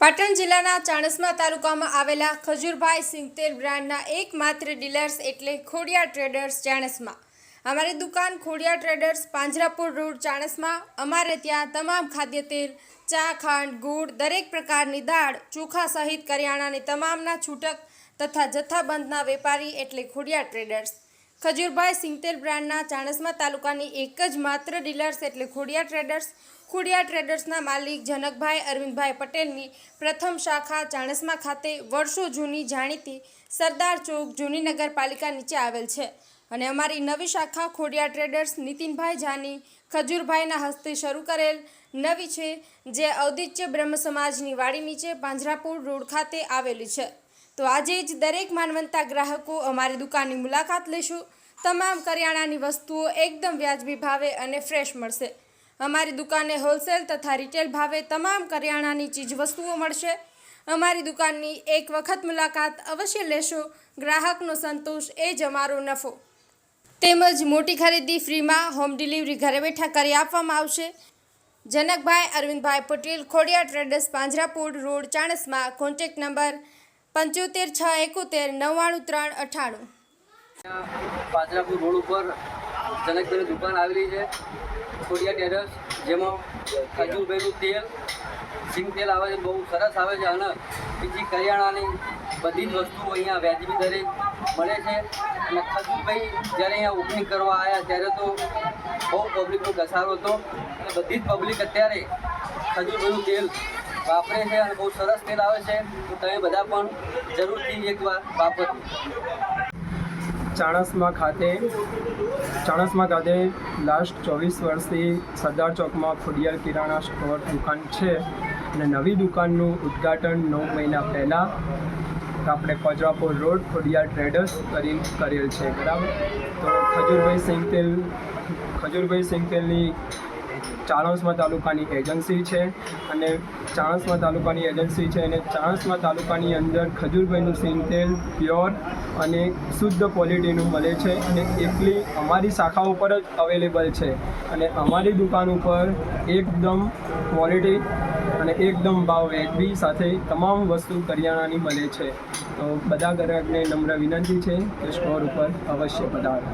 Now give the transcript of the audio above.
પાટણ જિલ્લાના ચાણસ્મા તાલુકામાં આવેલા ખજૂરભાઈ સિંગતેર બ્રાન્ડના એકમાત્ર ડીલર્સ એટલે ખોડિયા ટ્રેડર્સ ચાણસ્મા. અમારી દુકાન ખોડિયા ટ્રેડર્સ પાંજરાપુર રોડ ચાણસ્મા. અમારે ત્યાં તમામ ખાદ્ય તેલ, ચા, ખાંડ, ગુડ, દરેક પ્રકારની દાળ, ચોખા સહિત કરિયાણાની તમામના છૂટક તથા જથ્થાબંધના વેપારી એટલે ખોડિયા ટ્રેડર્સ. ખજૂરભાઈ સિંગતેર બ્રાન્ડના ચાણસ્મા તાલુકાની એક જ માત્ર ડીલર્સ એટલે ખોડિયા ટ્રેડર્સ. ખોડિયા ટ્રેડર્સના માલિક જનકભાઈ અરવિંદભાઈ પટેલની પ્રથમ શાખા ચાણસ્મા ખાતે વર્ષો જૂની જાણીતી સરદાર ચોક જૂની નગરપાલિકા નીચે આવેલ છે. અને અમારી નવી શાખા ખોડિયા ટ્રેડર્સ નીતિનભાઈ જાની ખજૂરભાઈના હસ્તે શરૂ કરેલ નવી છે, જે ઔદિત્ય બ્રહ્મ સમાજની વાડી નીચે પાંજરાપુર રોડ ખાતે આવેલી છે. તો આજે જ દરેક માનવંતા ગ્રાહકો અમારી દુકાનની મુલાકાત લેશું. તમામ કરિયાણાની વસ્તુઓ એકદમ વ્યાજબી ભાવે અને ફ્રેશ મળશે. અમારી દુકાને હોલસેલ તથા રિટેલ ભાવે તમામ કરિયાણાની ચીજ વસ્તુઓ મળશે. અમારી દુકાનની એક વખત મુલાકાત અવશ્ય લેશો. ગ્રાહકનો સંતોષ એ જ અમારો નફો. તેમજ મોટી ખરીદી ફ્રીમાં હોમ ડિલિવરી ઘરે બેઠા કરી આપવામાં આવશે. Janakbhai Arvindbhai Patel Khodiya traders Panjrapur road, Chanasma contact number પંચોતેર, છ, એકોતેર, નવ્વાણું, ત્રણ, અઠાણું. પાંજરાપુર રોડ ઉપર જનકભાઈની દુકાન આવેલી છે. ખોડિયા ટેરસ, જેમાં ખજૂરભાઈનું તેલ સિંગ તેલ આવે છે. બહુ સરસ આવે છે. અને બીજી કરિયાણાની બધી જ વસ્તુઓ અહીંયા વ્યાજબી દરે મળે છે. અને ખજૂરભાઈ જ્યારે અહીંયા ઓપનિંગ કરવા આવ્યા ત્યારે તો બહુ પબ્લિકનો ઘસારો હતો. અને બધી જ પબ્લિક અત્યારે ખજૂરભાઈનું તેલ વાપરે છે અને બહુ સરસ તેલ આવે છે. તો તમે બધા પણ જરૂરથી એકવાર વાપરજો. ચાણસમાં ખાતે ચાણસમાં ખાતે લાસ્ટ ચોવીસ વર્ષથી સરદાર ચોકમાં ખોડિયાર કિરાણા સ્ટોર દુકાન છે અને નવી દુકાનનું ઉદ્ઘાટન નવ મહિના પહેલાં આપણે કોજરાપુર રોડ ખોડિયાર ટ્રેડર્સ કરીને કરેલ છે. બરાબર? તો ખજૂરભાઈ સિંગતેલ, ખજૂરભાઈ સિંગતેલની ચાણસ્મા તાલુકાની એજન્સી છે અને ચાણસ્મા તાલુકાની એજન્સી છે અને ચાણસ્મા તાલુકાની અંદર ખજૂરભાઈનું સિંગતેલ પ્યોર અને શુદ્ધ ક્વોલિટીનું મળે છે અને એકલી અમારી શાખા ઉપર જ અવેલેબલ છે અને અમારી દુકાન ઉપર એકદમ ક્વોલિટી અને એકદમ ભાવ એકબી સાથે તમામ વસ્તુ કરિયાણાની મળે છે. તો બધા ગ્રાહકને નમ્ર વિનંતી છે કે સ્ટોર ઉપર અવશ્ય પધારો.